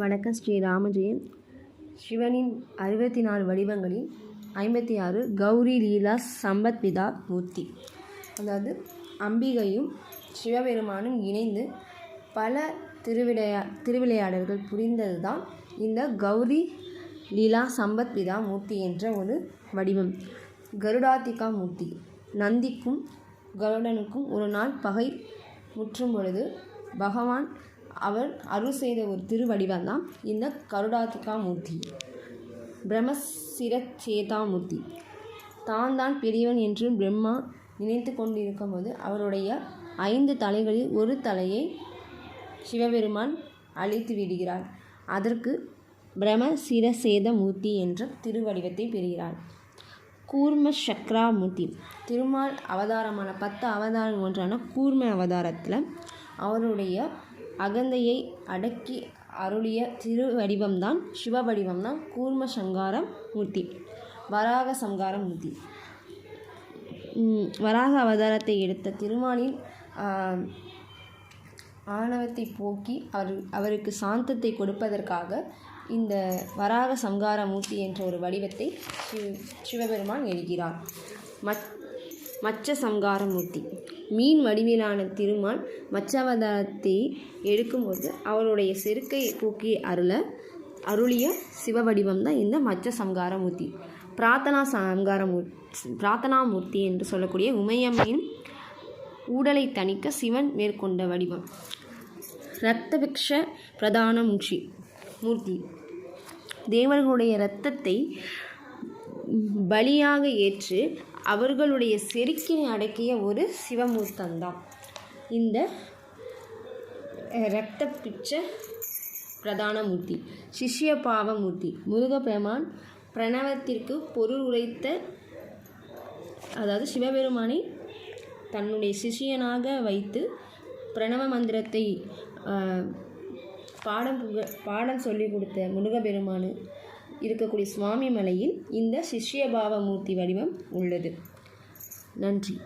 வணக்கம் ஸ்ரீ ராமஜெயன் சிவனின் அறுபத்தி நாலு வடிவங்களில் ஐம்பத்தி ஆறு கௌரி லீலா சம்பத்விதா மூர்த்தி. அதாவது அம்பிகையும் சிவபெருமானும் இணைந்து பல திருவிளையா திருவிளையாடல்கள் புரிந்தது தான் இந்த கௌரி லீலா சம்பத்விதா மூர்த்தி என்ற ஒரு வடிவம். கருடாத்திகா மூர்த்தி. நந்திக்கும் கருடனுக்கும் ஒரு நாள் பகை முற்றும் பொழுது பகவான் அவர் அருள் செய்த ஒரு திருவடிவம் தான் இந்த கருடாத்திகா மூர்த்தி பிரம்மசிரச்சேதாமூர்த்தி. தான் தான் பெரியவன் என்று பிரம்மா நினைத்து கொண்டிருக்கும்போது அவருடைய ஐந்து தலைகளில் ஒரு தலையை சிவபெருமான் அழித்து விடுகிறார். அதற்கு பிரம்மசிரசேத மூர்த்தி என்ற திருவடிவத்தை பெறுகிறார். கூர்ம சக்ரா மூர்த்தி திருமால் அவதாரமான பத்து அவதாரம் ஒன்றான கூர்ம அவதாரத்தில் அவருடைய அகந்தையை அடக்கி அருளிய திரு வடிவம்தான் சிவ வடிவம்தான் கூர்ம சங்காரம் மூர்த்தி வராக சங்கார மூர்த்தி. வராக அவதாரத்தை எடுத்த திருமாலின் ஆணவத்தை போக்கி அவர் அவருக்கு சாந்தத்தை கொடுப்பதற்காக இந்த வராக சங்கார மூர்த்தி என்ற ஒரு வடிவத்தை சிவ சிவபெருமான் எழுகிறார். மத் மச்ச சங்கார மூர்த்தி மீன் வடிவிலான திருமால் மச்சாவதாரத்தை எடுக்கும்போது அவருடைய செருக்கை போக்கி அருள அருளிய சிவவடிவம் தான் இந்த மச்ச சங்கார மூர்த்தி பிரார்த்தனா சங்கார பிரார்த்தனாமூர்த்தி பிரார்த்தனா மூர்த்தி என்று சொல்லக்கூடிய உமையம்மையின் ஊடலை தணிக்க சிவன் மேற்கொண்ட வடிவம். இரத்தபிக்ஷ பிரதான மூர்த்தி மூர்த்தி. தேவர்களுடைய இரத்தத்தை பலியாக ஏற்று அவர்களுடைய செருக்கினை அடக்கிய ஒரு சிவமூர்த்தந்தான். இந்த இரத்த பிச்ச பிரதான மூர்த்தி சிஷ்ய பாவ மூர்த்தி முருகப்பெருமான் பிரணவத்திற்கு பொருள் உரைத்த அதாவது சிவபெருமானை தன்னுடைய சிஷியனாக வைத்து பிரணவ மந்திரத்தை பாடம் புக பாடம் சொல்லிக் கொடுத்த முருகப்பெருமானு இருக்கக்கூடிய சுவாமி மலையில் இந்த சிஷ்யபாவ மூர்த்தி வடிவம் உள்ளது. நன்றி.